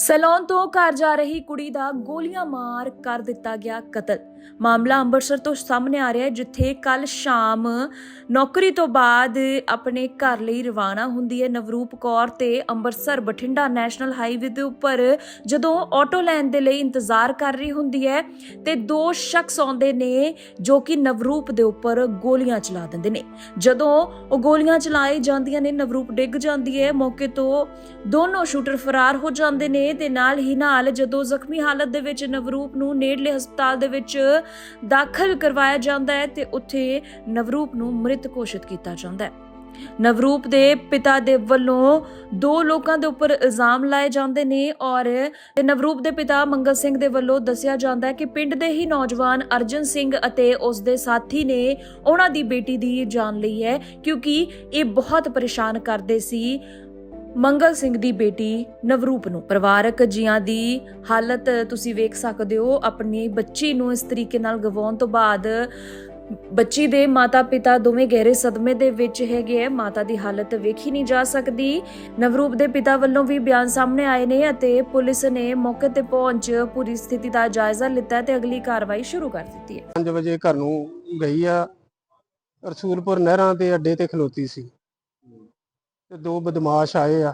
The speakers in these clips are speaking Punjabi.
Salon ਤੋਂ ਘਰ ਜਾ ਰਹੀ ਕੁੜੀ ਦਾ ਗੋਲੀਆਂ ਮਾਰ ਕਰ ਦਿੱਤਾ ਗਿਆ ਕਤਲ। ਮਾਮਲਾ ਅੰਮ੍ਰਿਤਸਰ ਤੋਂ ਸਾਹਮਣੇ ਆ ਰਿਹਾ ਹੈ, ਜਿੱਥੇ ਕੱਲ ਸ਼ਾਮ ਨੌਕਰੀ ਤੋਂ ਬਾਅਦ ਆਪਣੇ ਘਰ ਲਈ ਰਵਾਨਾ ਹੁੰਦੀ ਹੈ ਨਵਰੂਪ ਕੌਰ ਤੇ ਅੰਮ੍ਰਿਤਸਰ ਬਠਿੰਡਾ ਨੈਸ਼ਨਲ ਹਾਈਵੇ ਦੇ ਉੱਪਰ, ਜਦੋਂ ਆਟੋ ਲੈਣ ਦੇ ਲਈ ਇੰਤਜ਼ਾਰ ਕਰ ਰਹੀ ਹੁੰਦੀ ਹੈ ਤੇ ਦੋ ਸ਼ਖਸ ਆਉਂਦੇ ਨੇ ਜੋ ਕਿ ਨਵਰੂਪ ਦੇ ਉੱਪਰ ਗੋਲੀਆਂ ਚਲਾ ਦਿੰਦੇ ਨੇ। ਜਦੋਂ ਉਹ ਗੋਲੀਆਂ ਚਲਾਈ ਜਾਂਦੀਆਂ ਨੇ, ਨਵਰੂਪ ਡਿੱਗ ਜਾਂਦੀ ਹੈ, ਮੌਕੇ ਤੋਂ ਦੋਨੋਂ ਸ਼ੂਟਰ ਫਰਾਰ ਹੋ ਜਾਂਦੇ ਨੇ ਤੇ ਨਾਲ ਹੀ ਨਾਲ ਜਦੋਂ ਜ਼ਖਮੀ ਹਾਲਤ ਦੇ ਵਿੱਚ ਨਵਰੂਪ ਨੂੰ ਨੇੜਲੇ ਹਸਪਤਾਲ ਦੇ ਵਿੱਚ ਦਾਖਲ ਕਰਵਾਇਆ ਜਾਂਦਾ ਹੈ ਤੇ ਉੱਥੇ ਨਵਰੂਪ ਨੂੰ ਮ੍ਰਿਤ ਘੋਸ਼ਿਤ ਕੀਤਾ ਜਾਂਦਾ ਹੈ। ਨਵਰੂਪ ਦੇ ਪਿਤਾ ਦੇ ਵੱਲੋਂ ਦੋ ਲੋਕਾਂ ਦੇ ਉੱਪਰ ਇਲਜ਼ਾਮ ਲਾਏ ਜਾਂਦੇ ਨੇ ਔਰ ਨਵਰੂਪ ਦੇ ਪਿਤਾ ਮੰਗਲ ਸਿੰਘ ਦੇ ਵੱਲੋਂ ਦੱਸਿਆ ਜਾਂਦਾ ਹੈ ਕਿ ਪਿੰਡ ਦੇ ਹੀ ਨੌਜਵਾਨ ਅਰਜਨ ਸਿੰਘ ਅਤੇ ਉਸ ਦੇ ਸਾਥੀ ਨੇ ਉਹਨਾਂ ਦੀ ਬੇਟੀ ਦੀ ਜਾਨ ਲਈ ਹੈ ਕਿਉਂਕਿ ਇਹ ਬਹੁਤ ਪਰੇਸ਼ਾਨ ਕਰਦੇ ਸੀ। ਮੰਗਲ ਸਿੰਘ ਦੀ ਬੇਟੀ ਨਵਰੂਪ ਨੂੰ। ਪਰਿਵਾਰਕ ਜੀਆਂ ਦੀ ਹਾਲਤ ਤੁਸੀਂ ਵੇਖ ਸਕਦੇ ਹੋ। ਆਪਣੀ ਬੱਚੀ ਨੂੰ ਇਸ ਤਰੀਕੇ ਨਾਲ ਗਵਾਉਣ ਤੋਂ ਬਾਅਦ ਬੱਚੀ ਦੇ ਮਾਤਾ-ਪਿਤਾ ਦੋਵੇਂ ਗਹਿਰੇ ਸਦਮੇ ਦੇ ਵਿੱਚ ਹੈਗੇ ਹੈ ਮਾਤਾ ਦੀ ਹਾਲਤ ਵੇਖੀ ਨਹੀਂ ਜਾ ਸਕਦੀ। ਨਵਰੂਪ ਦੇ ਪਿਤਾ ਵੱਲੋਂ ਵੀ ਬਿਆਨ ਸਾਹਮਣੇ ਆਏ ਨੇ ਅਤੇ ਪੁਲਿਸ ਨੇ ਮੌਕੇ ਤੇ ਪਹੁੰਚ ਪੂਰੀ ਸਥਿਤੀ ਦਾ ਜਾਇਜ਼ਾ ਲਿੱਤਾ ਤੇ ਅਗਲੀ ਕਾਰਵਾਈ ਸ਼ੁਰੂ ਕਰ ਦਿੱਤੀ ਹੈ। 5 ਵਜੇ ਘਰ ਨੂੰ ਗਈ ਆ। ਰਸੂਲਪੁਰ ਨਹਿਰਾਂ ਦੇ ਅੱਡੇ ਤੇ ਖਲੋਤੀ ਸੀ। ਤੇ ਦੋ ਬਦਮਾਸ਼ ਆਏ ਆ।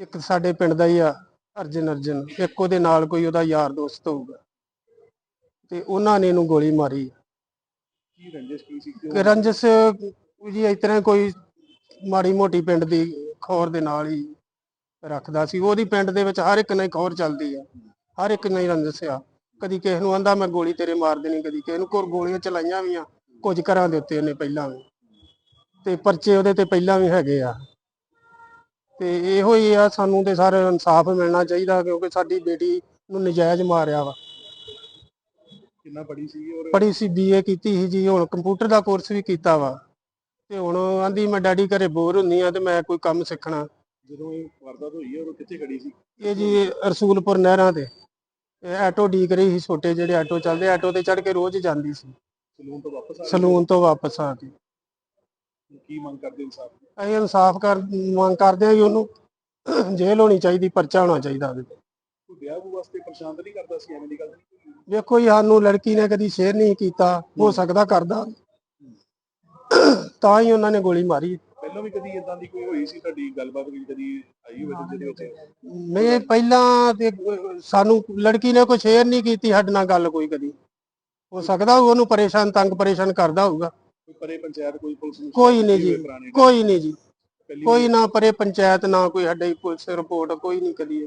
ਇੱਕ ਸਾਡੇ ਪਿੰਡ ਦਾ ਹੀ ਆ ਅਰਜਨ ਅਰਜਨ। ਇੱਕ ਉਹਦੇ ਨਾਲ ਕੋਈ ਉਹਦਾ ਯਾਰ ਦੋਸਤ ਹੋਊਗਾ। ਤੇ ਉਹਨਾਂ ਨੇ ਇਹਨੂੰ ਗੋਲੀ ਮਾਰੀ। ਕੀ ਰੰਜਿਸ਼ ਕੀ ਸੀ? ਕਿ ਰੰਜਸ ਜੀ ਇਸ ਤਰ੍ਹਾਂ ਕੋਈ ਮਾੜੀ ਮੋਟੀ ਪਿੰਡ ਦੀ ਖੌਰ ਦੇ ਨਾਲ ਹੀ ਰੱਖਦਾ ਸੀ। ਉਹਦੀ ਪਿੰਡ ਦੇ ਵਿੱਚ ਹਰ ਇੱਕ ਨਾਲ ਖੌਰ ਚੱਲਦੀ ਆ। ਹਰ ਇੱਕ ਨਾਲ ਰੰਜਸ ਆ। ਕਦੀ ਕਿਸੇ ਨੂੰ ਆਂਦਾ ਮੈਂ ਗੋਲੀ ਤੇਰੇ ਮਾਰ ਦੇਣੀ ਕਦੀ ਕਿਸੇ ਨੂੰ। ਕੋਰ ਗੋਲੀਆਂ ਚਲਾਈਆਂ ਵੀ ਆ। ਕੁਝ ਘਰਾਂ ਦੇ ਉੱਤੇ ਉਹਨੇ ਪਹਿਲਾਂ ਵੀ। ਤੇ ਪਰਚੇ ਉਹਦੇ ਤੇ ਪਹਿਲਾਂ ਵੀ ਹੈਗੇ ਆ। ਤੇ ਇਹੋ ਹੀ ਆ ਸਾਨੂੰ ਤੇ ਸਰ ਇਨਸਾਫ ਮਿਲਣਾ ਚਾਹੀਦਾ ਕਿਉਂਕਿ ਸਾਡੀ ਬੇਟੀ ਨੂੰ ਨਜਾਇਜ਼ ਮਾਰਿਆ ਵਾ। ਕਿੰਨਾ ਪੜੀ ਸੀ ਔਰ? ਪੜ੍ਹੀ ਸੀ ਬੀਏ ਕੀਤੀ ਸੀ ਜੀ ਹੁਣ ਕੰਪਿਊਟਰ ਦਾ ਕੋਰਸ ਵੀ ਕੀਤਾ ਵਾ। ਤੇ ਹੁਣ ਆਂਦੀ ਮੈਂ ਡੈਡੀ ਘਰੇ ਬੋਰ ਹੁੰਨੀ ਆ ਤੇ ਮੈਂ ਕੋਈ ਕੰਮ ਸਿੱਖਣਾ। ਜਦੋਂ ਇਹ ਵਾਰਦਾਤ ਹੋਈ ਉਹ ਕਿੱਥੇ ਖੜੀ ਸੀ? ਇਹ ਜੀ ਰਸੂਲਪੁਰ ਨਹਿਰਾਂ ਤੇ। ਇਹ ਆਟੋ ਡੀਕ ਰਹੀ ਸੀ ਛੋਟੇ ਜਿਹੜੇ ਆਟੋ ਚੱਲਦੇ ਆਟੋ ਤੇ ਚੜ ਕੇ ਰੋਜ਼ ਜਾਂਦੀ ਸੀ। ਸਲੂਨ ਤੋਂ ਵਾਪਸ ਆ? ਸਲੂਨ ਤੋਂ ਵਾਪਸ ਆ ਕੇ ਕੀ ਮੰਗ ਕਰਦੇ ਇਨਸਾਫ? ਅਸੀਂ ਇਨਸਾਫ ਕਰ ਮੰਗ ਕਰਦੇ ਆ ਕਿ ਉਹਨੂੰ। ਜੇਲ੍ਹ ਹੋਣੀ ਚਾਹੀਦੀ ਪਰਚਾ ਹੋਣਾ ਚਾਹੀਦਾ ਉਹਦੇ ਤੇ। ਕੋਈ ਵਿਆਹ ਵੂ ਵਾਸਤੇ ਪਰੇਸ਼ਾਨ ਤਾਂ ਨਹੀਂ ਕਰਦਾ ਸੀ ਐਵੇਂ ਦੀ ਗੱਲ ਨਹੀਂ ਕੋਈ? ਵੇਖੋ ਜੀ ਸਾਨੂੰ ਲੜਕੀ ਨੇ ਕਦੀ ਸ਼ੇਅਰ ਨਹੀਂ ਕੀਤਾ ਹੋ ਸਕਦਾ ਕਰਦਾ। ਤਾਂ ਹੀ ਉਹਨਾਂ ਨੇ ਗੋਲੀ ਮਾਰੀ। ਪਹਿਲਾਂ ਵੀ ਕਦੀ ਇਦਾਂ ਦੀ ਕੋਈ ਹੋਈ ਸੀ ਤੁਹਾਡੀ ਗੱਲਬਾਤ ਵੀ ਕਦੀ ਆਈ ਹੋਵੇ ਦੂਜੇ ਦੇ ਵਿੱਚ ਮੈਂ ਪਹਿਲਾਂ ਤੇ ਸਾਨੂੰ ਲੜਕੀ ਨੇ ਕੋਈ ਸ਼ੇਅਰ ਨਹੀਂ ਕੀਤੀ ਸਾਡੇ ਨਾਲ ਗੱਲ ਕੋਈ ਕਦੀ। ਹੋ ਸਕਦਾ ਉਹਨੂੰ ਪਰੇਸ਼ਾਨ ਤੰਗ ਪਰੇਸ਼ਾਨ ਕਰਦਾ ਹੋਊਗਾ। ਕੋਈ ਪਰੇ ਪੰਚਾਇਤ ਕੋਈ ਪੁਲਿਸ ਨੂੰ ਕੋਈ ਨਹੀਂ ਜੀ ਕੋਈ ਨਹੀਂ ਜੀ। ਕੋਈ ਨਾ ਪਰੇ ਪੰਚਾਇਤ ਨਾ ਕੋਈ ਸਾਡੇ ਪੁਲਿਸ ਰਿਪੋਰਟ ਕੋਈ ਨਹੀਂ ਕਦੀ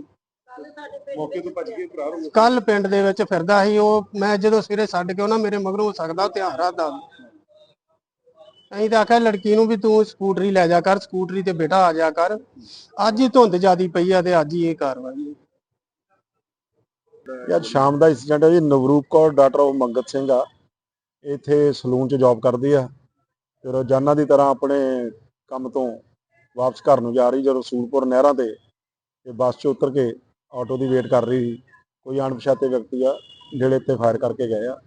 ਮੌਕੇ ਤੋਂ ਭੱਜ ਕੇ ਫਰਾਰ ਹੋ ਗਏ ਕੱਲ ਪਿੰਡ ਦੇ ਵਿੱਚ ਫਿਰਦਾ ਸੀ ਉਹ ਮੈਂ ਜਦੋਂ ਸਵੇਰੇ ਛੱਡ ਕੇ ਉਹਨਾਂ ਮੇਰੇ ਮਗਰੋਂ ਹੋ ਸਕਦਾ ਧਿਆਨ ਰੱਖਦਾ ਅਸੀਂ ਤਾਂ ਆਖਿਆ ਲੜਕੀ ਨੂੰ ਵੀ ਤੂੰ ਸਕੂਟਰੀ ਲੈ ਜਾ ਕਰ ਸਕੂਟਰੀ ਤੇ ਬੇਟਾ ਆ ਜਾ ਕਰ। ਅੱਜ ਹੀ ਧੁੰਦ ਜਿਆਦੀ ਪਈ ਆ ਤੇ ਅੱਜ ਹੀ ਇਹ ਕਾਰਵਾਈ ਇਹ ਅੱਜ ਸ਼ਾਮ ਦਾ ਇੰਸੀਡੈਂਟ ਹੈ ਜੀ ਨਵਰੂਪ ਕੌਰ ਡਾਟਰ ਆਫ ਮੰਗਤ ਸਿੰਘ ਆ। ਇੱਥੇ ਸਲੂਨ 'ਚ ਜੌਬ ਕਰਦੀ ਆ। ਤੇ ਰੋਜ਼ਾਨਾ ਦੀ ਤਰ੍ਹਾਂ ਆਪਣੇ ਕੰਮ ਤੋਂ ਵਾਪਸ ਘਰ ਨੂੰ ਜਾ ਰਹੀ, ਜਦੋਂ ਸੂਲਪੁਰ ਨਹਿਰਾਂ ਤੇ ਤੇ ਬੱਸ 'ਚ ਉਤਰ ਕੇ ਆਟੋ ਦੀ ਵੇਟ ਕਰ ਰਹੀ ਸੀ। ਕੋਈ ਅਣਪਛਾਤੇ ਵਿਅਕਤੀ ਆ, ਜਿਹੜੇ ਇੱਥੇ ਫਾਇਰ ਕਰਕੇ ਗਏ ਆ।